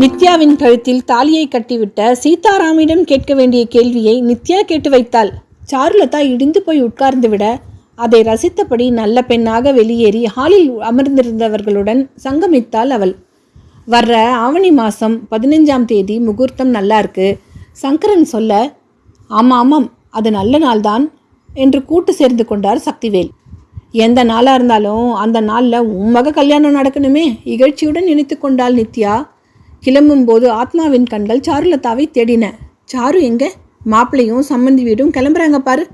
நித்யாவின் கழுத்தில் தாலியை கட்டிவிட்ட சீதாராமிடம் கேட்க வேண்டிய கேள்வியை நித்யா கேட்டு வைத்தாள். சாருலதா இடிந்து போய் உட்கார்ந்து விட அதை ரசித்தபடி நல்ல பெண்ணாக வெளியேறி ஹாலில் அமர்ந்திருந்தவர்களுடன் சங்கமித்தாள் அவள். வர்ற ஆவணி மாதம் பதினஞ்சாம் தேதி முகூர்த்தம் நல்லா இருக்கு. சங்கரன் சொல்ல ஆமாம் ஆமாம் அது நல்ல நாள்தான் என்று கூட்டு சேர்ந்து கொண்டார் சக்திவேல். எந்த நாளாக இருந்தாலும் அந்த நாளில் உம்மக கல்யாணம் நடக்கணுமே இகழ்ச்சியுடன் நினைத்து கொண்டாள் நித்யா. கிளம்பும்போது ஆத்மாவின் கண்கள் சாருலதாவை தேடின. சாரு எங்க? மாப்பிள்ளையும் சம்மந்தி வீடும் கிளம்புறாங்க பாரு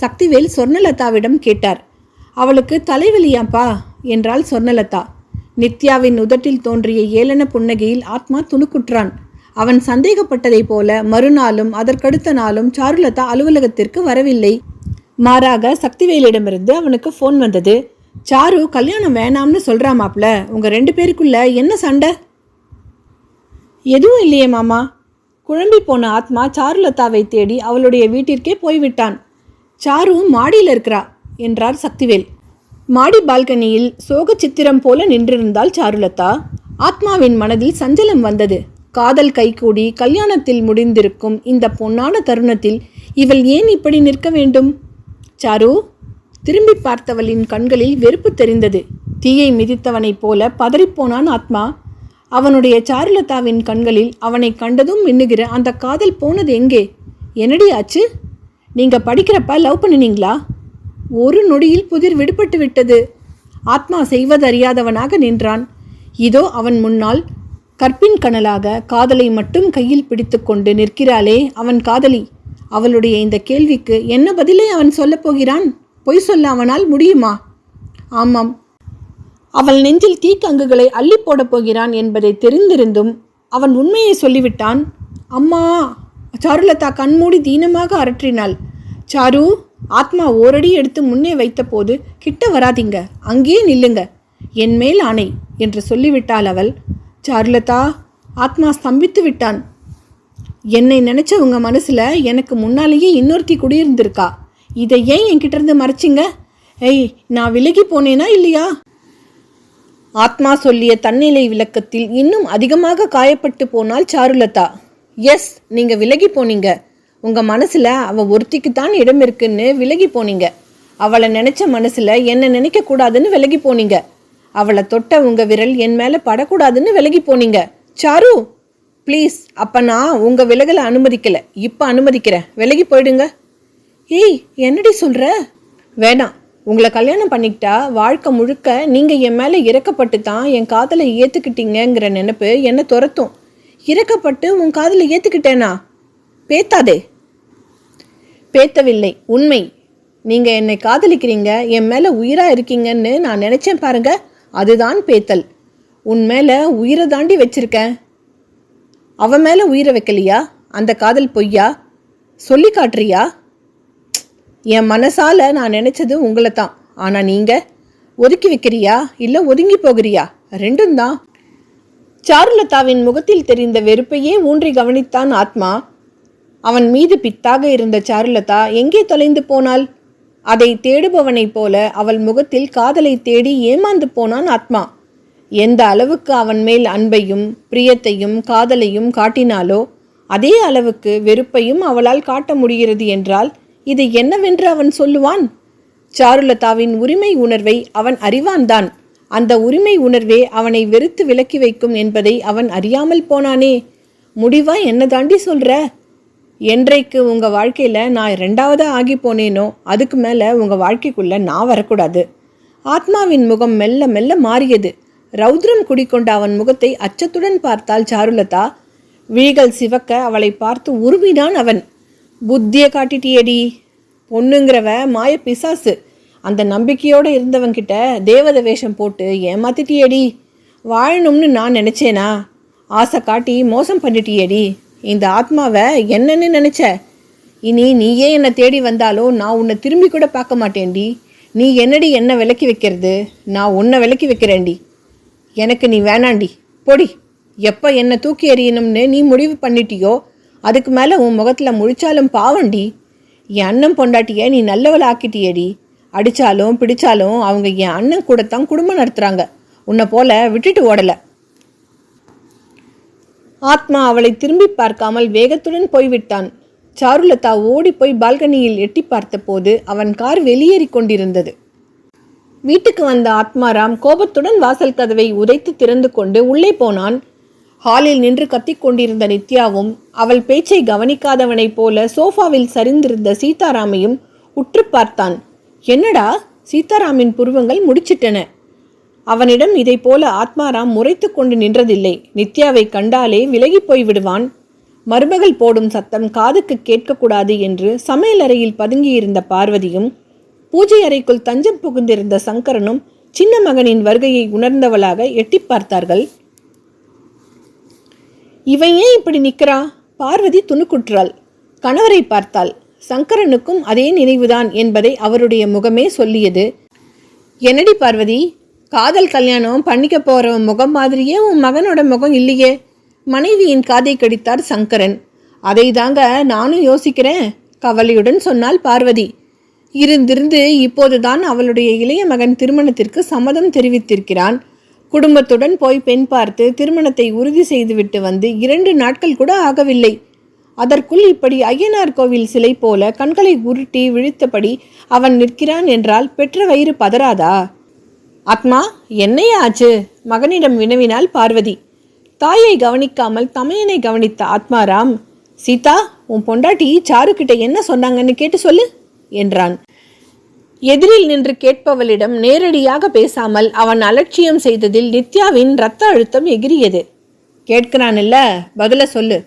சக்திவேல் சொர்ணலதாவிடம் கேட்டார். அவளுக்கு தலைவலியாப்பா? என்றாள் சொர்ணலதா. நித்யாவின் உதட்டில் தோன்றிய ஏளன புன்னகையில் ஆத்மா துணுக்குற்றான். அவன் சந்தேகப்பட்டதைப் போல மறுநாளும் அதற்கடுத்த நாளும் சாருலதா அலுவலகத்திற்கு வரவில்லை. மாறாக சக்திவேலிடமிருந்து அவனுக்கு ஃபோன் வந்தது. சாரு கல்யாணம் வேணாம்னு சொல்றா மாப்ள உங்க ரெண்டு பேருக்குள்ள என்ன சண்டை? எதுவும் இல்லையே மாமா. குழம்பி போன ஆத்மா சாருலதாவை தேடி அவளுடைய வீட்டிற்கே போய்விட்டான். சாரு மாடியில் இருக்கிறா என்றார் சக்திவேல். மாடி பால்கனியில் சோக சித்திரம் போல நின்றிருந்தாள் சாருலதா. ஆத்மாவின் மனதில் சஞ்சலம் வந்தது. காதல் கைகூடி கல்யாணத்தில் முடிந்திருக்கும் இந்த பொன்னான தருணத்தில் இவள் ஏன் இப்படி நிற்க வேண்டும்? சாரு திரும்பி பார்த்தவளின் கண்களில் வெறுப்பு தெரிந்தது. தீயை மிதித்தவனைப் போல பதறிப்போனான் ஆத்மா. அவனுடைய சாருலதாவின் கண்களில் அவனை கண்டதும் மின்னுகிற அந்த காதல் போனது எங்கே? என்னடி ஆச்சு? நீங்கள் படிக்கிறப்ப லவ் பண்ணினீங்களா? ஒரு நொடியில் புதிர் விடுபட்டு விட்டது. ஆத்மா செய்வதறியாதவனாக நின்றான். இதோ அவன் முன்னால் கற்பின் கனலாக காதலை மட்டும் கையில் பிடித்துக்கொண்டு நிற்கிறாளே அவன் காதலி. அவளுடைய இந்த கேள்விக்கு என்ன பதிலை அவன் சொல்லப்போகிறான் பொய் சொல்ல அவனால் முடியுமா? ஆமாம் அவள் நெஞ்சில் தீக்கங்குகளை அள்ளி போடப் போகிறான் என்பதை தெரிந்திருந்தும் அவன் உண்மையை சொல்லிவிட்டான். அம்மா சாருலதா கண்மூடி தீனமாக அரற்றினாள். சாரு ஆத்மா ஓரடி எடுத்து முன்னே வைத்தபோது கிட்ட வராதீங்க அங்கேயே நில்லுங்க என் மேல் ஆணை என்று சொல்லிவிட்டாள் அவள். சாருலதா ஆத்மா ஸ்தம்பித்து விட்டான். என்னை நினைச்ச உங்க மனசுல எனக்கு முன்னாலேயே இன்னொருத்தி குடியிருந்திருக்கா? இதை ஏன் என்கிட்ட இருந்து மறைச்சிங்க? ஏய் நான் விலகி போனேனா இல்லையா? ஆத்மா சொல்லிய தன்னிலை விளக்கத்தில் இன்னும் அதிகமாக காயப்பட்டு போனால் சாருலதா. எஸ் நீங்க விலகி போனீங்க. உங்க மனசுல அவ ஒருத்திக்கு தான் இடம் இருக்குன்னு விலகி போனீங்க. அவளை நினைச்ச மனசுல என்ன நினைக்க கூடாதுன்னு விலகி போனீங்க. அவளை தொட்ட உங்க விரல் என் மேல படக்கூடாதுன்னு விலகி போனீங்க. சாரு! ப்ளீஸ் அப்ப நான் உங்க விலகலை அனுமதிக்கல. இப்ப அனுமதிக்கிறேன். விலகி போயிடுங்க. ஏய் என்னடி சொல்ற? வேணாம். உங்களை கல்யாணம் பண்ணிக்கிட்டா வாழ்க்கை முழுக்க நீங்கள் என் மேலே இறக்கப்பட்டு தான் என் காதலை ஏற்றுக்கிட்டீங்கிற நினைப்பு என்னை துரத்தும். இறக்கப்பட்டு உன் காதலை ஏற்றுக்கிட்டேனா பேத்தாதே. பேத்தவில்லை. உண்மை. நீங்கள் என்னை காதலிக்கிறீங்க என் மேலே உயிராக இருக்கீங்கன்னு நான் நினச்சேன் பாருங்க. அதுதான் பேத்தல். உன் மேலே உயிரை தாண்டி வச்சிருக்கேன் அவன் மேலே உயிரை வைக்கலையா? அந்த காதல் பொய்யா? சொல்லி காட்டுறியா? என் மனசால நான் நினைச்சது உங்களை தான் ஆனா நீங்க ஒதுக்கி வைக்கிறியா? இல்ல ஒதுங்கி போகிறியா? ரெண்டும் தான். சாருலதாவின் முகத்தில் தெரிந்த வெறுப்பையே ஊன்றி கவனித்தான் ஆத்மா. அவன் மீது பித்தாக இருந்த சாருலதா எங்கே தொலைந்து போனாள்? அதை தேடுபவனைப் போல அவள் முகத்தில் காதலை தேடி ஏமாந்து போனான் ஆத்மா. எந்த அளவுக்கு அவன் மேல் அன்பையும் பிரியத்தையும் காதலையும் காட்டினாலோ அதே அளவுக்கு வெறுப்பையும் அவளால் காட்ட முடிகிறது என்றால் இது என்னவென்று அவன் சொல்லுவான்? சாருலதாவின் உரிமை உணர்வை அவன் அறிவான்தான் அந்த உரிமை உணர்வே அவனை வெறுத்து விலக்கி வைக்கும் என்பதை அவன் அறியாமல் போனானே. முடிவா என்ன தாண்டி சொல்ற? என்றைக்கு உங்கள் வாழ்க்கையில் நான் ரெண்டாவதாக ஆகி போனேனோ அதுக்கு மேலே உங்கள் வாழ்க்கைக்குள்ளே நான் வரக்கூடாது. ஆத்மாவின் முகம் மெல்ல மெல்ல மாறியது. ரௌத்ரம் குடிக்கொண்ட அவன் முகத்தை அச்சத்துடன் பார்த்தால் சாருலதா. விழிகள் சிவக்க அவளை பார்த்து உருமினான் அவன். புத்தியை காட்டிட்டியடி. பொண்ணுங்கிறவ மாய பிசாசு. அந்த நம்பிக்கையோடு இருந்தவங்கிட்ட தேவத வேஷம் போட்டு ஏமாத்திட்டியடி. வாழணும்னு நான் நினச்சேனா? ஆசை காட்டி மோசம் பண்ணிட்டியேடி. இந்த ஆத்மாவை என்னன்னு நினச்ச? இனி நீயே என்னை தேடி வந்தாலும் நான் உன்னை திரும்பி கூட பார்க்க மாட்டேன்டி. நீ என்னடி என்ன விலக்கி வைக்கிறது? நான் உன்னை விலக்கி வைக்கிறேன்டி. எனக்கு நீ வேணாண்டி. பொடி. எப்போ என்னை தூக்கி எறியணும்னு நீ முடிவு பண்ணிட்டியோ அதுக்கு மேலே உன் முகத்தில் முழிச்சாலும் பாவண்டி என் அண்ணன் பொண்டாட்டிய நீ நல்லவள ஆக்கிட்டியேடி அடித்தாலும் பிடிச்சாலும் அவங்க என் அண்ணன் கூடத்தான் குடும்பம் நடத்துகிறாங்க உன்னை போல விட்டுட்டு ஓடலை. ஆத்மா அவளை திரும்பி பார்க்காமல் வேகத்துடன் போய்விட்டான். சாருலதா ஓடி போய் பால்கனியில் எட்டி பார்த்தபோது அவன் கார் வெளியேறிக் கொண்டிருந்தது. வீட்டுக்கு வந்த ஆத்மாராம் கோபத்துடன் வாசல் கதவை உதைத்து திறந்து கொண்டு உள்ளே போனான். ஹாலில் நின்று கத்திக் கொண்டிருந்த நித்யாவும் அவள் பேச்சை கவனிக்காதவனைப் போல சோஃபாவில் சரிந்திருந்த சீதாராமையும் உற்று பார்த்தான். என்னடா? சீதாராமின் புருவங்கள் முடிச்சிட்டன. அவனிடம் இதைப் போல ஆத்மாராம் முறைத்து கொண்டு நின்றதில்லை. நித்யாவை கண்டாலே விலகிப்போய் விடுவான். மருமகள் போடும் சத்தம் காதுக்கு கேட்கக்கூடாது என்று சமையலறையில் பதுங்கியிருந்த பார்வதியும் பூஜை அறைக்குள் தஞ்சம் புகுந்திருந்த சங்கரனும் சின்ன மகனின் வருகையை உணர்ந்தவளாக எட்டிப் பார்த்தார்கள். இவன் ஏன் இப்படி நிற்கிறா? பார்வதி துணுக்குற்றாள். கணவரை பார்த்தாள். சங்கரனுக்கும் அதே நினைவுதான் என்பதை அவருடைய முகமே சொல்லியது. என்னடி பார்வதி காதல் கல்யாணம் பண்ணிக்க போகிறவன் முகம் மாதிரியே உன் மகனோட முகம் இல்லையே. மனைவியின் காதை கடித்தார் சங்கரன். அதை தாங்க நானும் யோசிக்கிறேன் கவலையுடன் சொன்னாள் பார்வதி. இருந்திருந்து இப்போதுதான் அவளுடைய இளைய மகன் திருமணத்திற்கு சம்மதம் தெரிவித்திருக்கிறான். குடும்பத்துடன் போய் பெண் பார்த்து திருமணத்தை உறுதி செய்துவிட்டு வந்து இரண்டு நாட்கள் கூட ஆகவில்லை. அதற்குள் இப்படி ஐயனார் கோவில் சிலை போல கண்களை உருட்டி விழித்தபடி அவன் நிற்கிறான் என்றால் பெற்ற வயிறு பதறாதா? ஆத்மா என்னையா ஆச்சு? மகனிடம் வினவினாள் பார்வதி. தாயை கவனிக்காமல் தமையனை கவனித்த ஆத்மாராம் சீதா உன் பொண்டாட்டி சாருக்கிட்ட என்ன சொன்னாங்கன்னு கேட்டு சொல்லு என்றான். எதிரில் நின்று கேட்பவளிடம் நேரடியாக பேசாமல் அவன் அலட்சியம் செய்ததில் நித்யாவின் ரத்த அழுத்தம் எகிரியது கேட்கிறான்ல பதில சொல்லு.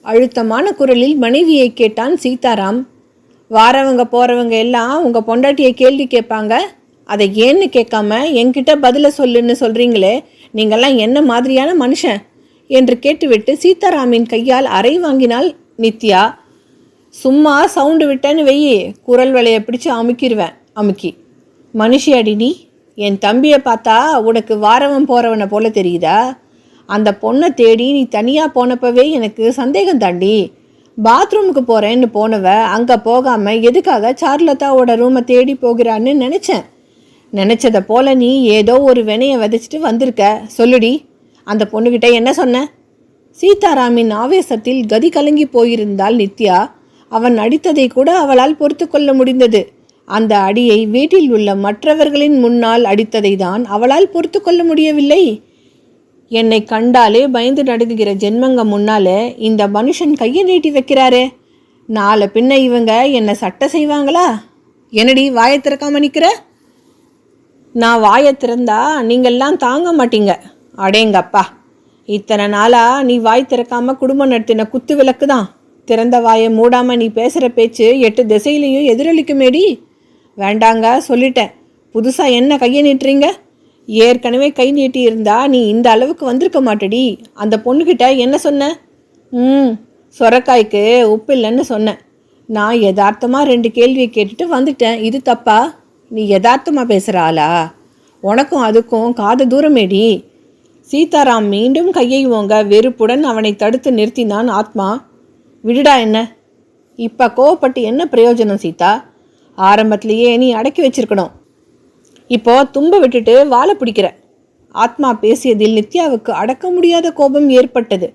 அழுத்தமான குரலில் மனைவியை கேட்டான் சீதாராம். வாரவங்க போறவங்க எல்லாம் உங்க பொண்டாட்டியை கேள்வி கேட்பாங்க. அதை ஏன்னு கேட்காம என்கிட்ட பதில சொல்லுன்னு சொல்றீங்களே நீங்கள்லாம் என்ன மாதிரியான மனுஷன்? என்று கேட்டுவிட்டு சீதாராமின் கையால் அறை வாங்கினாள் நித்யா. சும்மா சவுண்டு விட்டேன்னு வெயி குரல் வலையை பிடிச்சு அமுக்கிடுவேன் அமுக்கி மனுஷி அடி நீ என் தம்பியை பார்த்தா உனக்கு வாரவன் போகிறவனை போல தெரியுதா? அந்த பொண்ணை தேடி நீ தனியாக போனப்பவே எனக்கு சந்தேகம் தாண்டி. பாத்ரூமுக்கு போகிறேன்னு போனவ அங்கே போகாமல் எதுக்காக சார்லதாவோட ரூமை தேடி போகிறான்னு நினச்சேன். நினச்சதை போல நீ ஏதோ ஒரு வினையை விதைச்சிட்டு வந்திருக்க. சொல்லுடி. அந்த பொண்ணுக்கிட்ட என்ன சொன்ன? சீதாராமின் ஆவேசத்தில் கதி கலங்கி போயிருந்தால் நித்யா. அவன் அடித்ததை கூட அவளால் பொறுத்து கொள்ள முடிந்தது. அந்த அடியை வீட்டில் உள்ள மற்றவர்களின் முன்னால் அடித்ததை தான் அவளால் பொறுத்து கொள்ள முடியவில்லை. என்னை கண்டாலே பயந்து நடுங்குகிற ஜென்மங்க முன்னாலே இந்த மனுஷன் கையை நீட்டி வைக்கிறாரே. நாளை பின்ன இவங்க என்னை சட்டை செய்வாங்களா? என்னடி வாயை திறக்காம நிற்கிற நான் வாயை திறந்தா நீங்கள்லாம் தாங்க மாட்டீங்க. அடேங்கப்பா இத்தனை நாளாக நீ வாய் திறக்காம குடும்பம் நடத்தின குத்து விளக்கு தான் திறந்த வாயை மூடாமல் நீ பேசுகிற பேச்சு எட்டு திசையிலையும் எதிரொலிக்குமேடி. வேண்டாங்க சொல்லிட்டேன். புதுசாக என்ன கையை நீட்டுறீங்க? ஏற்கனவே கை நீட்டி இருந்தா நீ இந்த அளவுக்கு வந்திருக்க மாட்டடி. அந்த பொண்ணுக்கிட்ட என்ன சொன்ன? ம் சொரக்காய்க்கு உப்பு இல்லைன்னு சொன்னேன். நான் யதார்த்தமாக ரெண்டு கேள்வியை கேட்டுட்டு வந்துட்டேன். இது தப்பா? நீ யதார்த்தமாக பேசுகிற ஆளா? உனக்கும் அதுக்கும் காது தூரமேடி. சீதாராம் மீண்டும் கையை ஓங்க வெறுப்புடன் அவனை தடுத்து நிறுத்தினான் ஆத்மா. விடுடா என்ன? இப்போ கோவப்பட்டு என்ன பிரயோஜனம் சீதா? ஆரம்பத்திலேயே நீ அடக்கி வச்சிருக்கணும். இப்போ தும்ப விட்டுட்டு வாழை பிடிக்கிற. ஆத்மா பேசியதில் நித்யாவுக்கு அடக்க முடியாத கோபம் ஏற்பட்டது.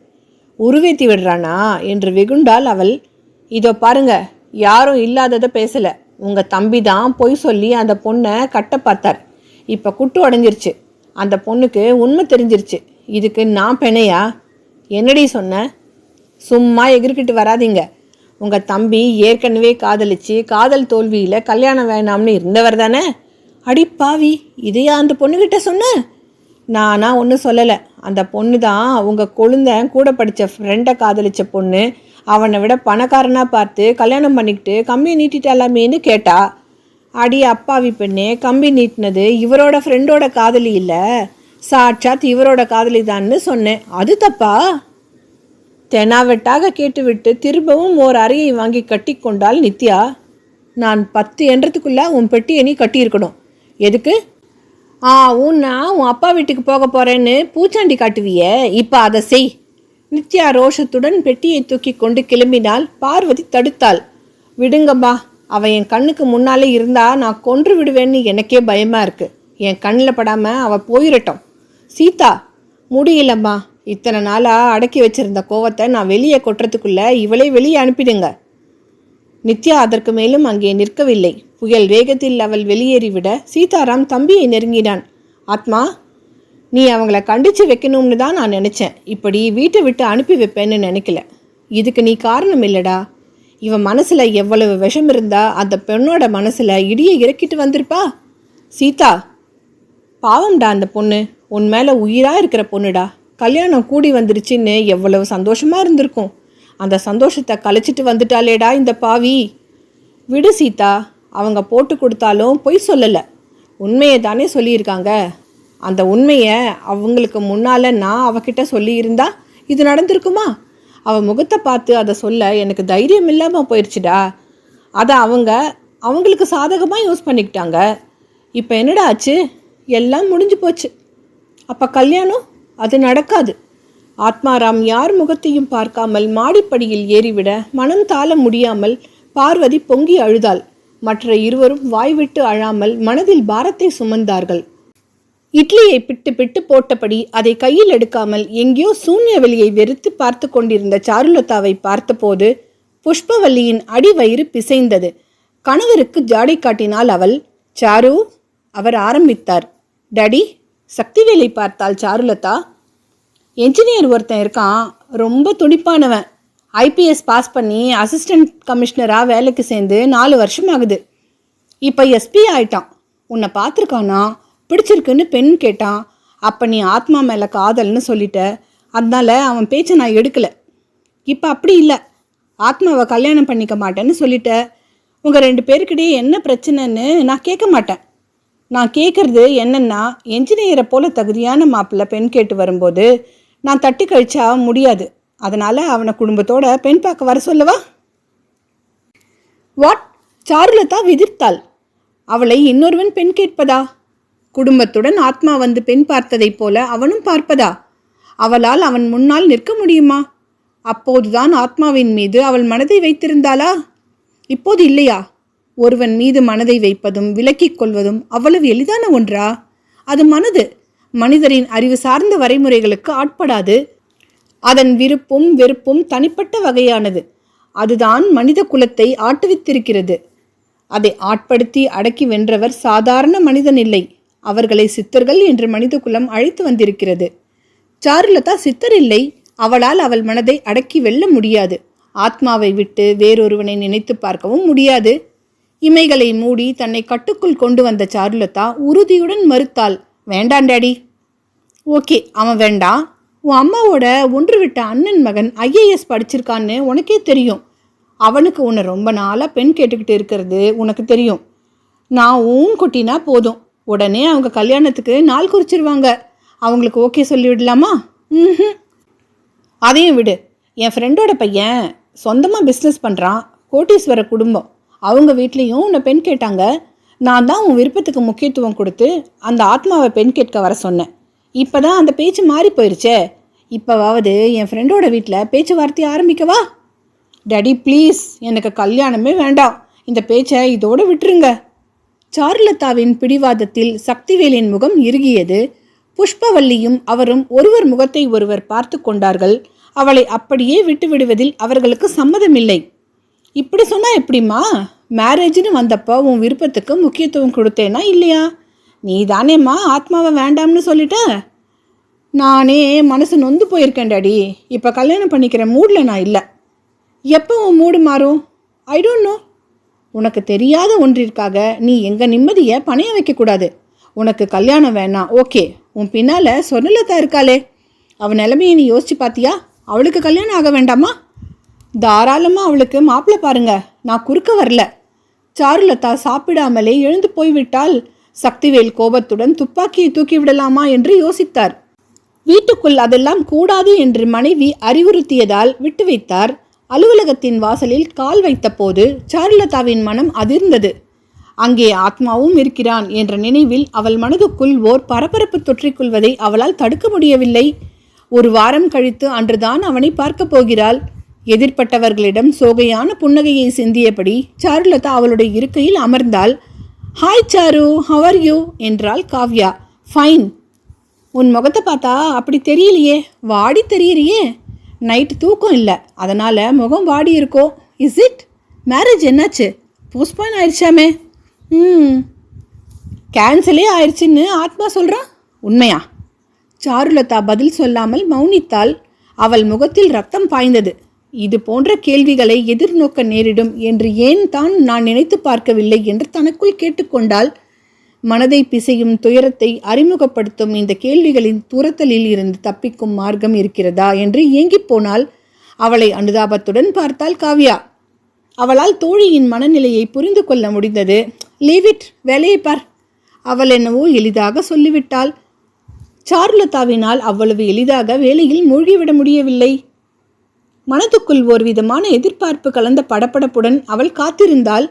உருவேத்தி விடுறானா என்று வெகுண்டாள் அவள் இதோ பாருங்க யாரும் இல்லாததை பேசல. உங்கள் தம்பி தான் பொய் சொல்லி அந்த பொண்ணை கட்ட பார்த்தார். இப்போ குட்டு உடஞ்சிருச்சு. அந்த பொண்ணுக்கு உண்மை தெரிஞ்சிருச்சு. இதுக்கு நான் பெணையா? என்னடி சொன்ன? சும்மா எகிர்கிட்டு வராதீங்க. உங்கள் தம்பி ஏற்கனவே காதலிச்சு காதல் தோல்வியில் கல்யாணம் வேணாம்னு இருந்தவர் தானே? அடி பாவி இதையா அந்த பொண்ணுக்கிட்ட சொன்ன? நானா ஒன்றும் சொல்லலை. அந்த பொண்ணு தான் உங்கள் கொழுந்தன் கூட படித்த ஃப்ரெண்டை காதலிச்ச பொண்ணு. அவனை விட பணக்காரனாக பார்த்து கல்யாணம் பண்ணிக்கிட்டு கம்பி நீட்டிட்டாலாமேன்னு கேட்டா அடி அப்பாவி பெண்ணே கம்பி நீட்டினது இவரோட ஃப்ரெண்டோட காதலி இல்லை. சாட்சாத் இவரோட காதலி தான்னு சொன்னேன். அது தப்பா? தெனாவெட்டாக கேட்டுவிட்டு திரும்பவும் ஓர் அறையை வாங்கி கட்டிக்கொண்டாள் நித்யா. நான் பத்து எண்ணத்துக்குள்ள உன் பெட்டியை நீ கட்டியிருக்கணும். எதுக்கு? ஆ உன்னா உன் அப்பா வீட்டுக்கு போக போறேன்னு பூச்சாண்டி காட்டுவியே. இப்போ அதை செய். நித்யா ரோஷத்துடன் பெட்டியை தூக்கி கொண்டு கிளம்பினால் பார்வதி தடுத்தாள். விடுங்கம்மா அவன் என் கண்ணுக்கு முன்னாலே இருந்தா நான் கொன்று விடுவேன்னு எனக்கே பயமா இருக்கு. என் கண்ணில் படாம அவ போயிடட்டும் சீதா முடியலம்மா. இத்தனை நாளாக அடக்கி வச்சிருந்த கோவத்தை நான் வெளியே கொட்டுறதுக்குள்ளே இவளே வெளியே அனுப்பிடுங்க. நித்யா அதற்கு மேலும் அங்கே நிற்கவில்லை. புயல் வேகத்தில் அவள் வெளியேறிவிட சீதாராம் தம்பியை நெருங்கினான். ஆத்மா நீ அவங்கள கண்டித்து வைக்கணும்னு தான் நான் நினச்சேன். இப்படி வீட்டை விட்டு அனுப்பி வைப்பேன்னு நினைக்கல. இதுக்கு நீ காரணம் இல்லடா. இவன் மனசில் எவ்வளவு விஷம் இருந்தா அந்த பெண்ணோட மனசில் இடியை இறக்கிட்டு வந்திருப்பா. சீதா பாவம்டா அந்த பொண்ணு. உன் மேலே உயிராக இருக்கிற பொண்ணுடா. கல்யாணம் கூடி வந்துருச்சுன்னு எவ்வளவு சந்தோஷமாக இருந்திருக்கும். அந்த சந்தோஷத்தை கலைச்சிட்டு வந்துட்டாளேடா இந்த பாவி. விடு சீதா அவங்க போட்டு கொடுத்தாலும் பொய் சொல்லலை. உண்மையை தானே சொல்லியிருக்காங்க. அந்த உண்மையை அவங்களுக்கு முன்னால் நான் அவகிட்ட சொல்லியிருந்தா இது நடந்திருக்குமா? அவள் முகத்தை பார்த்து அதை சொல்ல எனக்கு தைரியம் இல்லாமல் போயிடுச்சுடா அதை அவங்க அவங்களுக்கு சாதகமாக யூஸ் பண்ணிக்கிட்டாங்க. இப்போ என்னடா ஆச்சு? எல்லாம் முடிஞ்சு போச்சு. அப்போ கல்யாணம்? அது நடக்காது. ஆத்மாராம் யார் முகத்தையும் பார்க்காமல் மாடிப்படியில் ஏறிவிட மனம் தாள முடியாமல் பார்வதி பொங்கி அழுதாள். மற்ற இருவரும் வாய்விட்டு அழாமல் மனதில் பாரத்தை சுமந்தார்கள். இட்லியை பிட்டு பிட்டு போட்டபடி அதை கையில் எடுக்காமல் எங்கேயோ சூன்ய வெளியை வெறுத்து பார்த்து கொண்டிருந்த சாருலதாவை பார்த்தபோது புஷ்பவல்லியின் அடிவயிறு பிசைந்தது. கணவருக்கு ஜாடை காட்டினாள் அவள் சாரு அவர் ஆரம்பித்தார். டடி சக்திவேலை பார்த்தாள் சாருலதா? என்ஜினியர் ஒருத்தன் இருக்கான் ரொம்ப துடிப்பானவன். ஐபிஎஸ் பாஸ் பண்ணி அசிஸ்டன்ட் கமிஷனராக வேலைக்கு சேர்ந்து நாலு வருஷம் ஆகுது இப்போ எஸ்பி ஆயிட்டான். உன்னை பார்த்துருக்கானா? பிடிச்சிருக்குன்னு பெண் கேட்டான். அப்போ நீ ஆத்மா மேலே காதல்னு சொல்லிட்ட. அதனால அவன் பேச்சை நான் எடுக்கலை. இப்போ அப்படி இல்லை. ஆத்மாவை கல்யாணம் பண்ணிக்க மாட்டேன்னு சொல்லிட்ட. உங்கள் ரெண்டு பேருக்கிடையே என்ன பிரச்சனைன்னு நான் கேட்க மாட்டேன். நான் கேட்குறது என்னென்னா என்ஜினியரை போல தகுதியான மாப்பிள்ளை பெண் கேட்டு வரும்போது நான் தட்டி கழிச்சா முடியாது. அதனால் அவனை குடும்பத்தோட பெண் பார்க்க வர சொல்லவா? வாட்? சாருலதா விதிர்த்தாள். அவளை இன்னொருவன் பெண் கேட்பதா? குடும்பத்துடன் ஆத்மா வந்து பெண் பார்த்ததைப் போல அவனும் பார்ப்பதா? அவளால் அவன் முன்னால் நிற்க முடியுமா? அப்போதுதான் ஆத்மாவின் மீது அவள் மனதை வைத்திருந்தாளா? இப்போது இல்லையா? ஒருவன் மீது மனதை வைப்பதும் விலக்கிக் கொள்வதும் அவ்வளவு எளிதான ஒன்றா? அது மனது. மனிதரின் அறிவு சார்ந்த வரைமுறைகளுக்கு ஆட்படாது. அதன் விருப்பும் வெறுப்பும் தனிப்பட்ட வகையானது. அதுதான் மனித குலத்தை ஆட்டுவித்திருக்கிறது. அதை ஆட்படுத்தி அடக்கி வென்றவர் சாதாரண மனிதன் இல்லை. அவர்களை சித்தர்கள் என்று மனித குலம் அழைத்து வந்திருக்கிறது. சாருலதா சித்தர் இல்லை. அவளால் அவள் மனதை அடக்கி வெல்ல முடியாது. ஆத்மாவை விட்டு வேறொருவனை நினைத்து பார்க்கவும் முடியாது. இமைகளை மூடி தன்னை கட்டுக்குள் கொண்டு வந்த சாருலதா உறுதியுடன் மறுத்தாள். வேண்டாம் டேடி. ஓகே அவன் வேண்டாம் உன் அம்மாவோட ஒன்று விட்ட அண்ணன் மகன் ஐஏஎஸ் படிச்சிருக்கான்னு உனக்கே தெரியும். அவனுக்கு உன்னை ரொம்ப நாளாக பெண் கேட்டுக்கிட்டு இருக்கிறது உனக்கு தெரியும். நான் ஊன் கொட்டினா போதும். உடனே அவங்க கல்யாணத்துக்கு நாள் குறிச்சிருவாங்க. அவங்களுக்கு ஓகே சொல்லி விடலாமா? ம் அதையும் விடு. என் ஃப்ரெண்டோட பையன் சொந்தமாக பிஸ்னஸ் பண்ணுறான் கோட்டீஸ்வர குடும்பம். அவங்க வீட்லேயும் உன்னை பெண் கேட்டாங்க. நான் தான் உன் விருப்பத்துக்கு முக்கியத்துவம் கொடுத்து அந்த ஆத்மாவை பெண் கேட்க வர சொன்னேன். இப்போ தான் அந்த பேச்சு மாறி போயிருச்சே. இப்போவாவது என் ஃப்ரெண்டோட வீட்டில் பேச்சுவார்த்தை ஆரம்பிக்கவா டேடி ப்ளீஸ் எனக்கு கல்யாணமே வேண்டாம். இந்த பேச்சை இதோடு விட்டுருங்க. சாருலதாவின் பிடிவாதத்தில் சக்திவேலின் முகம் இறுகியது. புஷ்பவல்லியும் அவரும் ஒருவர் முகத்தை ஒருவர் பார்த்து கொண்டார்கள். அவளை அப்படியே விட்டு விடுவதில் அவர்களுக்கு சம்மதமில்லை. இப்படி சொன்னா எப்படிம்மா? மேரேஜ்னு வந்தப்போ உன் விருப்பத்துக்கு முக்கியத்துவம் கொடுத்தேனா இல்லையா? நீ தானேம்மா ஆத்மாவை வேண்டாம்னு சொல்லிட்ட? நானே மனசு நொந்து போயிருக்கேன் டாடி இப்போ கல்யாணம் பண்ணிக்கிற மூடில் நான் இல்லை. எப்போ உன் மூடு மாறும்? ஐ டோன்ட் நோ உனக்கு தெரியாத ஒன்றிற்காக நீ எங்கள் நிம்மதியை பணைய வைக்கக்கூடாது உனக்கு கல்யாணம் வேணாம். ஓகே. உன் பின்னால் சொர்ணலதா இருக்காளே. அவன் நிலைமையை நீ யோசிச்சு பார்த்தியா அவளுக்கு கல்யாணம் ஆக வேண்டாமா? தாராளமாக அவளுக்கு மாப்பிள்ளை பாருங்க. நான் குறுக்க வரல. சாருலதா சாப்பிடாமலே எழுந்து போய்விட்டால் சக்திவேல் கோபத்துடன் துப்பாக்கியை தூக்கி விடலாமா என்று யோசித்தார். வீட்டுக்குள் அதெல்லாம் கூடாது என்று மனைவி அறிவுறுத்தியதால் விட்டு வைத்தார் அலுவலகத்தின் வாசலில் கால் வைத்தபோது சாருலதாவின் மனம் அதிர்ந்தது. அங்கே ஆத்மாவும் இருக்கிறான் என்ற நினைவில் அவள் மனதுக்குள் ஓர் பரபரப்பு தொற்றிக்கொள்வதை அவளால் தடுக்க முடியவில்லை. ஒரு வாரம் கழித்து அன்றுதான் அவனை பார்க்கப் போகிறாள். எதிர்ப்பட்டவர்களிடம் சோகையான புன்னகையை சிந்தியபடி சாருலதா அவளுடைய இருக்கையில் அமர்ந்தாள். Hi Charu. How are you என்றாள் காவ்யா. ஃபைன் உன் முகத்தை பார்த்தா அப்படி தெரியலையே. வாடி தெரியறியே. நைட்டு தூக்கம் இல்லை. அதனால் முகம் வாடி இருக்கோ. இஸ் இட் மேரேஜ் என்னாச்சு? போஸ்ட்போன் ஆயிடுச்சாமே. ம் கேன்சலே ஆயிடுச்சுன்னு ஆத்மா சொல்கிறான் உண்மையா? சாருலதா பதில் சொல்லாமல் மௌனித்தாள். அவள் முகத்தில் ரத்தம் பாய்ந்தது. இது போன்ற கேள்விகளை எதிர்நோக்க நேரிடும் என்று ஏன் தான் நான் நினைத்து பார்க்கவில்லை என்று தனக்குள் கேட்டுக்கொண்டால் மனதை பிசையும் துயரத்தை அறிமுகப்படுத்தும் இந்த கேள்விகளின் துரத்தலில் இருந்து தப்பிக்கும் மார்க்கம் இருக்கிறதா என்று ஏங்கிப் போனால் அவளை அனுதாபத்துடன் பார்த்தாள் காவ்யா. அவளால் தோழியின் மனநிலையை புரிந்து கொள்ள முடிந்தது. லீவ் இட் வேலையை பார் அவள் என்னவோ எளிதாக சொல்லிவிட்டாள். சாருலதாவினால் அவ்வளவு எளிதாக வேலையில் மூழ்கிவிட முடியவில்லை. மனதுக்குள் ஒரு விதமான எதிர்பார்ப்பு கலந்த படப்படப்புடன் அவள் காத்திருந்தாள்.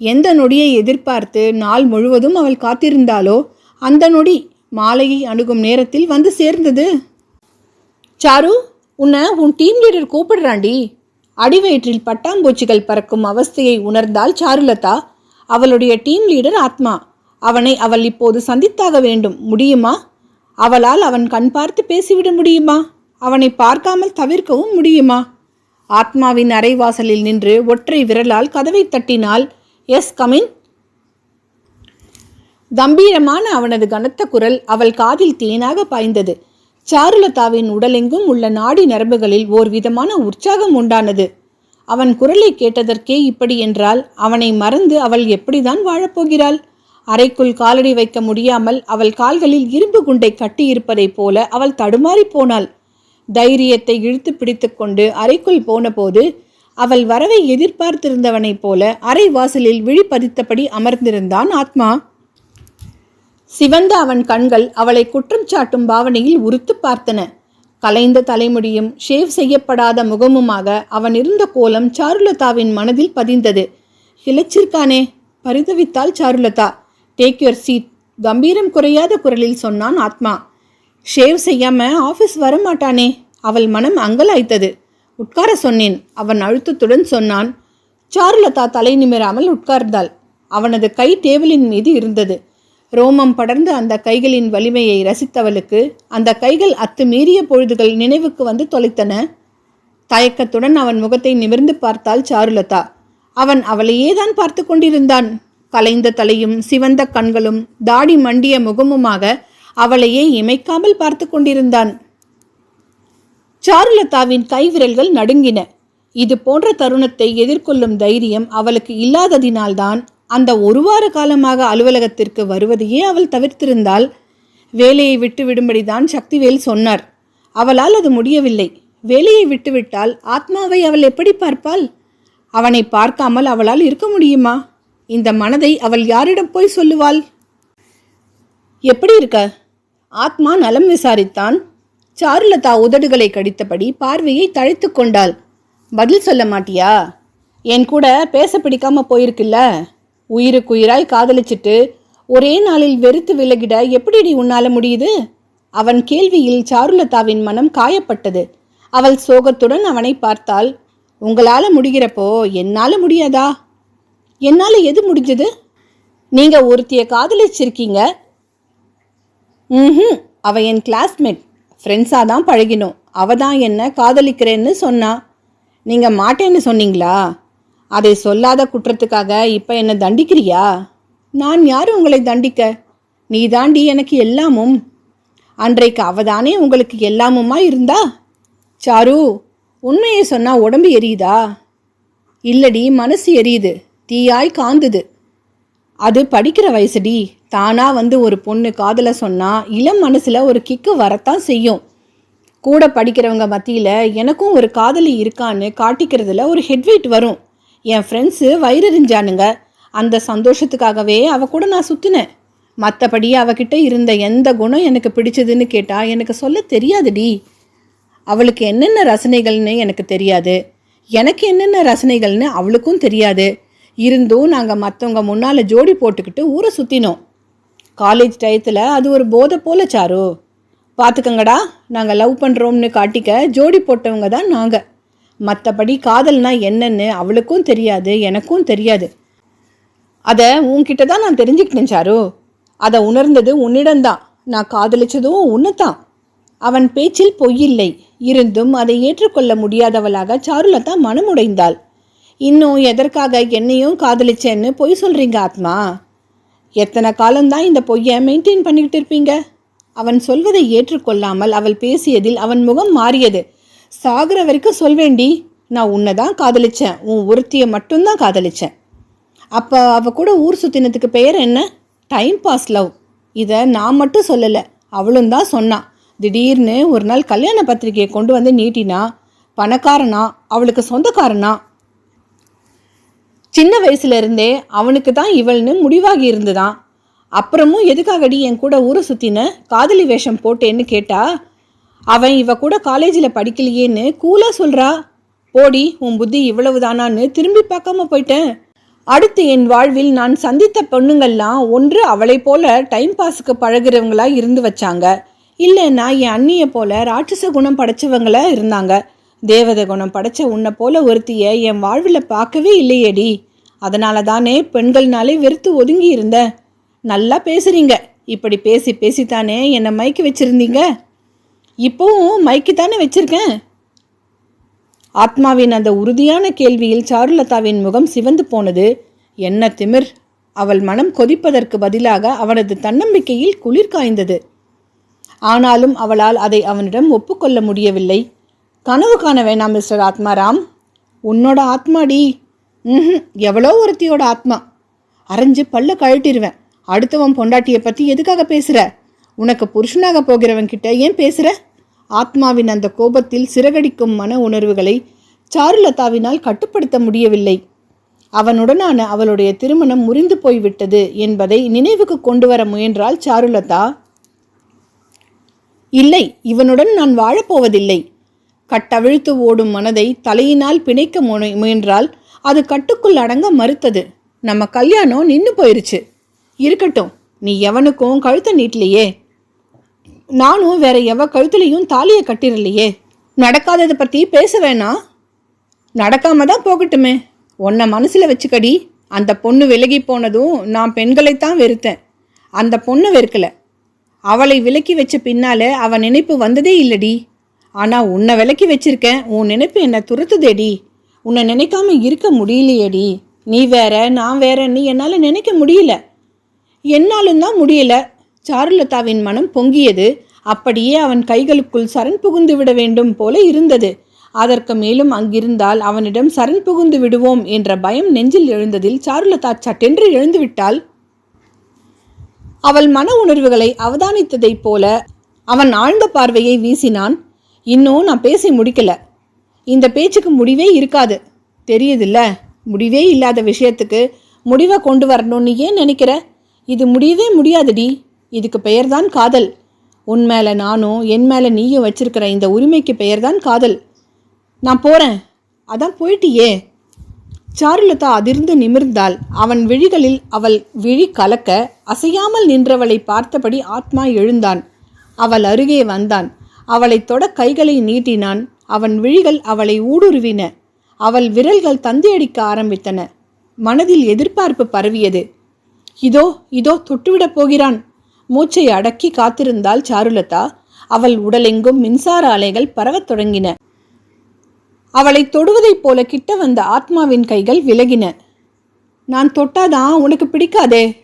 எந்த நொடியை எதிர்பார்த்து நாள் முழுவதும் அவள் காத்திருந்தாளோ அந்த நொடி மாலையை அணுகும் நேரத்தில் வந்து சேர்ந்தது. சாரு உன்னை உன் டீம் லீடர் கூப்பிடுறாண்டி. அடிவயிற்றில் பட்டாம்பூச்சிகள் பறக்கும் அவஸ்தையை உணர்ந்தால் சாருலதா. அவளுடைய டீம் லீடர் ஆத்மா. அவனை அவள் இப்போது சந்தித்தாக வேண்டும். முடியுமா? அவளால் அவன் கண் பார்த்து பேசிவிட முடியுமா? அவனை பார்க்காமல் தவிர்க்கவும் முடியுமா? ஆத்மாவின் அரைவாசலில் நின்று ஒற்றை விரலால் கதவை தட்டினால் எஸ் கமின் கம்பீரமான அவனது கனத்த குரல் அவள் காதில் தேனாக பாய்ந்தது. சாருலதாவின் உடலெங்கும் உள்ள நாடி நரம்புகளில் ஓர் விதமான உற்சாகம் உண்டானது. அவன் குரலை கேட்டதற்கே இப்படி என்றால் அவனை மறந்து அவள் எப்படிதான் வாழப்போகிறாள்? அறைக்குள் காலடி வைக்க முடியாமல் அவள் கால்களில் இரும்பு குண்டை கட்டியிருப்பதைப் போல அவள் தடுமாறிப் போனாள். தைரியத்தை இழுத்து பிடித்துக்கொண்டு அறைக்குள் போனபோது அவள் வரவை எதிர்பார்த்திருந்தவனைப் போல அறை வாசலில் விழிப்பதித்தபடி அமர்ந்திருந்தான் ஆத்மா. சிவந்த அவன் கண்கள் அவளை குற்றம் சாட்டும் பாவனையில் உறுத்து பார்த்தன. கலைந்த தலைமுடியும் ஷேவ் செய்யப்படாத முகமுமாக அவன் இருந்த கோலம் சாருலதாவின் மனதில் பதிந்தது. இழைச்சிருக்கானே பரிதவித்தாள் சாருலதா? டேக் யுவர் சீட் கம்பீரம் குறையாத குரலில் சொன்னான் ஆத்மா. ஷேவ் செய்யாம ஆஃபீஸ் வரமாட்டானே? அவள் மனம் அங்கலாய்த்தது. உட்கார சொன்னேன். அவன் அழுத்தத்துடன் சொன்னான். சாருலதா தலை நிமிராமல் உட்கார்ந்தாள். அவனது கை டேபிளின் மீது இருந்தது. ரோமம் படர்ந்து அந்த கைகளின் வலிமையை ரசித்தவளுக்கு அந்த கைகள் அத்துமீறிய பொழுதுகள் நினைவுக்கு வந்து தொலைத்தன. தயக்கத்துடன் அவன் முகத்தை நிமிர்ந்து பார்த்தாள் சாருலதா. அவன் அவளையே தான் பார்த்து கொண்டிருந்தான். கலைந்த தலையும் சிவந்த கண்களும் தாடி மண்டிய முகமுமாக அவளையே இமைக்காமல் பார்த்து கொண்டிருந்தான். சாருலதாவின் கைவிரல்கள் நடுங்கின. இது போன்ற தருணத்தை எதிர்கொள்ளும் தைரியம் அவளுக்கு இல்லாததினால்தான் அந்த ஒரு வார காலமாக அலுவலகத்திற்கு வருவதையே அவள் தவிர்த்திருந்தால் வேலையை விட்டு விடும்படிதான் சக்திவேல் சொன்னார். அவளால் அது முடியவில்லை. வேலையை விட்டுவிட்டால் ஆத்மாவை அவள் எப்படி பார்ப்பாள்? அவனை பார்க்காமல் அவளால் இருக்க முடியுமா? இந்த மனதை அவள் யாரிடம் போய் சொல்லுவாள்? எப்படி இருக்க? ஆத்மா நலம் விசாரித்தான். சாருலதா உதடுகளை கடித்தபடி பார்வையை தழைத்து கொண்டாள். பதில் சொல்ல மாட்டியா? என் கூட பேச பிடிக்காம போயிருக்குல்ல? உயிருக்குயிராய் காதலிச்சிட்டு ஒரே நாளில் வெறுத்து விலகிட எப்படிடி உன்னால முடியுது? அவன் கேள்வியில் சாருலதாவின் மனம் காயப்பட்டது. அவள் சோகத்துடன் அவனை பார்த்தாள். உங்களால முடிகிறப்போ என்னால முடியாதா? என்னால எது முடிஞ்சது? நீங்க ஒருத்திய காதலிச்சிருக்கீங்க. ம் அவ என் கிளாஸ்மேட் ஃப்ரெண்ட்ஸாக தான் பழகினோம். அவ தான் என்ன காதலிக்கிறேன்னு சொன்னா நீங்கள் மாட்டேன்னு சொன்னீங்களா? அதை சொல்லாத குற்றத்துக்காக இப்போ என்னை தண்டிக்கிறியா? நான் யார் உங்களை தண்டிக்க? நீ தாண்டி எனக்கு எல்லாமும். அன்றைக்கு அவதானே உங்களுக்கு எல்லாமுமா இருந்தா? சாரு உண்மையை சொன்னால் உடம்பு எரியுதா? இல்லடி மனசு எரியுது. தீயாய் காந்துது. அது படிக்கிற வயசுடி. தானா வந்து ஒரு பொண்ணு காதல சொன்னால் இளம் மனசில் ஒரு கிக்கு வரத்தான் செய்யும். கூட படிக்கிறவங்க மத்தியில் எனக்கும் ஒரு காதலி இருக்கான்னு காட்டிக்கிறதுல ஒரு ஹெட்வெயிட் வரும். என் ஃப்ரெண்ட்ஸு வயிறறிஞ்சானுங்க அந்த சந்தோஷத்துக்காகவே அவ கூட நான் சுற்றினேன் மற்றபடி அவகிட்ட இருந்த எந்த குணம் எனக்கு பிடிச்சதுன்னு கேட்டால் எனக்கு சொல்ல தெரியாதுடி. அவளுக்கு என்னென்ன ரசனைகள்னு எனக்கு தெரியாது. எனக்கு என்னென்ன ரசனைகள்னு அவளுக்கும் தெரியாது. இருந்தும் நாங்கள் மற்றவங்க முன்னால் ஜோடி போட்டுக்கிட்டு ஊரை சுற்றினோம் காலேஜ் டயத்தில் அது ஒரு போதை போல சாரு. பார்த்துக்கங்கடா நாங்கள் லவ் பண்ணுறோம்னு காட்டிக்க ஜோடி போட்டவங்க தான் நாங்கள் மற்றபடி காதல்னா என்னன்னு அவளுக்கும் தெரியாது எனக்கும் தெரியாது. அதை உன்கிட்ட தான் நான் தெரிஞ்சுக்கிட்டேன் சாரு. அதை உணர்ந்தது உன்னிடம்தான். நான் காதலிச்சதும் உன்னைத்தான். அவன் பேச்சில் பொய்யில்லை இருந்தும் அதை ஏற்றுக்கொள்ள முடியாதவளாக சாருலதா மனமுடைந்தாள். இன்னும் எதற்காக என்னையும் காதலிச்சேன்னு பொய் சொல்கிறீங்க ஆத்மா? எத்தனை காலம்தான் இந்த பொய்யை மெயின்டைன் பண்ணிக்கிட்டு இருப்பீங்க? அவன் சொல்வதை ஏற்றுக்கொள்ளாமல் அவள் பேசியதில் அவன் முகம் மாறியது. சாகிற வரைக்கும் சொல்வேண்டி நான் உன்னை தான் காதலிச்சேன். உன் ஒருத்தியை மட்டும்தான் காதலிச்சேன். அப்போ அவ கூட ஊர் சுத்தினத்துக்கு பெயர் என்ன? டைம் பாஸ் லவ் இதை நான் மட்டும் சொல்லலை அவளும் தான் சொன்னான் திடீர்னு ஒரு நாள் கல்யாண பத்திரிகையை கொண்டு வந்து நீட்டினா பணக்காரனா அவளுக்கு சொந்தக்காரனா சின்ன வயசுல இருந்தே அவனுக்கு தான் இவள்னு முடிவாகி இருந்துதான். அப்புறமும் எதுக்காகடி என் கூட ஊரை சுத்தின காதலி வேஷம் போட்டேன்னு கேட்டா அவன் இவ கூட காலேஜில் படிக்கலையேன்னு கூலா சொல்றா. போடி உன் புத்தி இவ்வளவுதானான்னு திரும்பி பார்க்காம போயிட்டேன். அடுத்து என் வாழ்வில் நான் சந்தித்த பொண்ணுங்கள்லாம் ஒன்று அவளை போல டைம் பாஸுக்கு பழகிறவங்களா இருந்து வச்சாங்க. இல்லைன்னா என் அண்ணியை போல ராட்சச குணம் படைச்சவங்களா இருந்தாங்க. தேவத குணம் படைச்ச உன்னை போல ஒருத்திய என் வாழ்வில் பார்க்கவே இல்லையேடி. அதனால தானே பெண்கள்னாலே வெறுத்து ஒதுங்கி இருந்த. நல்லா பேசுறீங்க. இப்படி பேசி பேசித்தானே என்னை மைக்கு வச்சிருந்தீங்க? இப்போவும் மைக்கு தானே வச்சிருக்கேன்? ஆத்மாவின் அந்த உறுதியான கேள்வியில் சாருலதாவின் முகம் சிவந்து போனது. என்ன திமிர். அவள் மனம் கொதிப்பதற்கு பதிலாக அவனது தன்னம்பிக்கையில் குளிர் காய்ந்தது. ஆனாலும் அவளால் அதை அவனிடம் ஒப்புக்கொள்ள முடியவில்லை. கனவு காண வேணாம் மிஸ்டர் ஆத்மாராம். உன்னோட ஆத்மாடி. ம் எவ்வளோ ஒருத்தியோட ஆத்மா. அரைஞ்சு பல்ல கழட்டிடுவேன் அடுத்தவன் பொண்டாட்டியை பற்றி எதுக்காக பேசுகிற உனக்கு புருஷனாக போகிறவன் கிட்ட ஏன் பேசுகிற ஆத்மாவின் அந்த கோபத்தில் சிறகடிக்கும் மன உணர்வுகளை சாருலதாவினால் கட்டுப்படுத்த முடியவில்லை. அவனுடனான அவளுடைய திருமணம் முறிந்து போய்விட்டது என்பதை நினைவுக்கு கொண்டு வர முயன்றாள் சாருலதா. இல்லை இவனுடன் நான் வாழப்போவதில்லை. கட்டவிழ்த்து ஓடும் மனதை தலையினால் பிணைக்க முனை முயன்றால் அது கட்டுக்குள் அடங்க மறுத்தது. நம்ம கல்யாணம் நின்று போயிருச்சு. இருக்கட்டும் நீ எவனுக்கும் கழுத்தை நீட்டலையே. நானும் வேற எவ கழுத்துலையும் தாலியை கட்டிடலையே. நடக்காததை பற்றி பேச வேணாம் நடக்காம தான் போகட்டுமே. உன்னை மனசில் வச்சுக்கடி. அந்த பொண்ணு விலகி போனதும் நான் பெண்களைத்தான் வெறுத்தேன். அந்த பொண்ணு வெறுக்கலை. அவளை விலக்கி வச்ச பின்னால அவன் நினைப்பு வந்ததே இல்லடி. ஆனால் உன்னை விலக்கி வச்சிருக்கேன். உன் நினைப்பு என்னை துரத்துதேடி. உன்னை நினைக்காம இருக்க முடியலையேடி. நீ வேற நான் வேறன்னு என்னால் நினைக்க முடியல. என்னாலும் தான் முடியல. சாருலதாவின் மனம் பொங்கியது. அப்படியே அவன் கைகளுக்குள் சரண் புகுந்து விட வேண்டும் போல இருந்தது. அதற்கு மேலும் அங்கிருந்தால் அவனிடம் சரண் புகுந்து விடுவோம் என்ற பயம் நெஞ்சில் எழுந்ததில் சாருலதா சட்டென்று எழுந்துவிட்டாள் அவள் மன உணர்வுகளை அவதானித்ததைப் போல அவன் ஆழ்ந்த பார்வையை வீசினான். இன்னும் நான் பேசி முடிக்கல. இந்த பேச்சுக்கு முடிவே இருக்காது. தெரியுதுல்ல? முடிவே இல்லாத விஷயத்துக்கு முடிவை கொண்டு வரணும்னு ஏன் நினைக்கிற? இது முடியவே முடியாதுடி. இதுக்கு பெயர்தான் காதல். உன் மேலே நானும் என் மேலே நீயும் வச்சிருக்கிற இந்த உரிமைக்கு பெயர்தான் காதல். நான் போகிறேன் அதான் போயிட்டியே. சாருலதா அதிர்ந்து நிமிர்ந்தாள். அவன் விழிகளில் அவள் விழி கலக்க அசையாமல் நின்றவளை பார்த்தபடி ஆத்மா எழுந்தான். அவள் அருகே வந்தான். அவளைத் தொட கைகளை நீட்டினான். அவன் விழிகள் அவளை ஊடுருவின. அவள் விரல்கள் தந்தியடிக்க ஆரம்பித்தன. மனதில் எதிர்பார்ப்பு பரவியது. இதோ இதோ தொட்டுவிடப் போகிறான். மூச்சை அடக்கி காத்திருந்தாள் சாருலதா. அவள் உடலெங்கும் மின்சார அலைகள் பரவத் தொடங்கின. அவளை தொடுவதைப் போல கிட்ட வந்த ஆத்மாவின் கைகள் விலகின. நான் தொட்டாதான் உனக்கு பிடிக்காதே?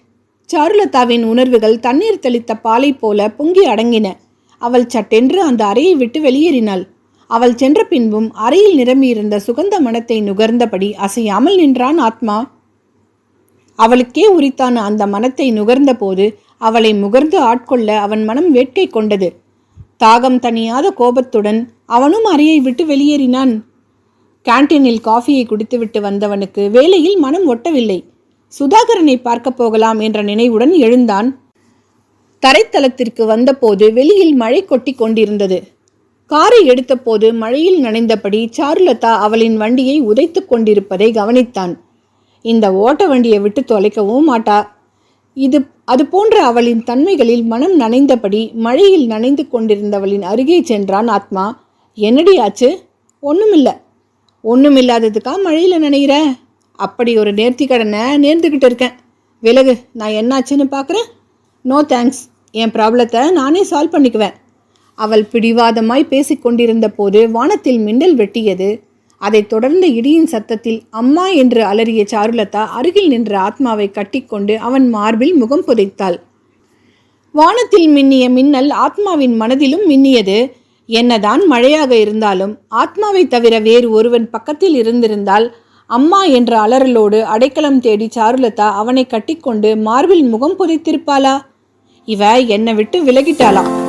சாருலதாவின் உணர்வுகள் தண்ணீர் தெளித்த பாலை போல பொங்கி அடங்கின. அவள் சட்டென்று அந்த அறையை விட்டு வெளியேறினாள். அவள் சென்ற பின்பும் அறையில் நிரம்பியிருந்த சுகந்த மனத்தை நுகர்ந்தபடி அசையாமல் நின்றான் ஆத்மா. அவளுக்கே உரித்தான அந்த மனத்தை நுகர்ந்தபோது அவளை முகர்ந்து ஆட்கொள்ள அவன் மனம் வேட்கை கொண்டது. தாகம் தணியாத கோபத்துடன் அவனும் அறையை விட்டு வெளியேறினான். கேன்டீனில் காஃபியை குடித்துவிட்டு வந்தவனுக்கு வேலையில் மனம் ஒட்டவில்லை. சுதாகரனை பார்க்கப் போகலாம் என்ற நினைவுடன் எழுந்தான். தரைத்தளத்திற்கு வந்தபோது வெளியில் மழை கொட்டி கொண்டிருந்தது. காரை எடுத்தபோது மழையில் நனைந்தபடி சாருலதா அவளின் வண்டியை உதைத்து கொண்டிருப்பதை கவனித்தான். இந்த ஓட்ட வண்டியை விட்டு தொலைக்கவும் மாட்டா. இது அது போன்ற அவளின் தன்மைகளில் மனம் நனைந்தபடி மழையில் நனைந்து கொண்டிருந்தவளின் அருகே சென்றான் ஆத்மா. என்னடி ஆச்சு? ஒன்றுமில்லாததுக்கா மழையில் நனைகிற அப்படி ஒரு நேர்த்தி கடனை நேர்ந்துக்கிட்டு இருக்கேன். விலகு நான் என்னாச்சுன்னு பார்க்குறேன் நோ தேங்க்ஸ் என் ப்ராப்ளத்தை நானே சால்வ் பண்ணிக்குவேன். அவள் பிடிவாதமாய் பேசிக் கொண்டிருந்த போது வானத்தில் மின்னல் வெட்டியது. அதைத் தொடர்ந்த இடியின் சத்தத்தில் அம்மா என்று அலறிய சாருலதா அருகில் நின்ற ஆத்மாவை கட்டிக்கொண்டு அவன் மார்பில் முகம் புதைத்தாள். வானத்தில் மின்னிய மின்னல் ஆத்மாவின் மனதிலும் மின்னியது. என்னதான் மழையாக இருந்தாலும் ஆத்மாவை தவிர வேறு ஒருவன் பக்கத்தில் இருந்திருந்தால் அம்மா என்ற அலறலோடு அடைக்கலம் தேடி சாருலதா அவனை கட்டிக்கொண்டு மார்பில் முகம் புதைத்திருப்பாளா? இவ என்னை விட்டு விலகிட்டாளாம்.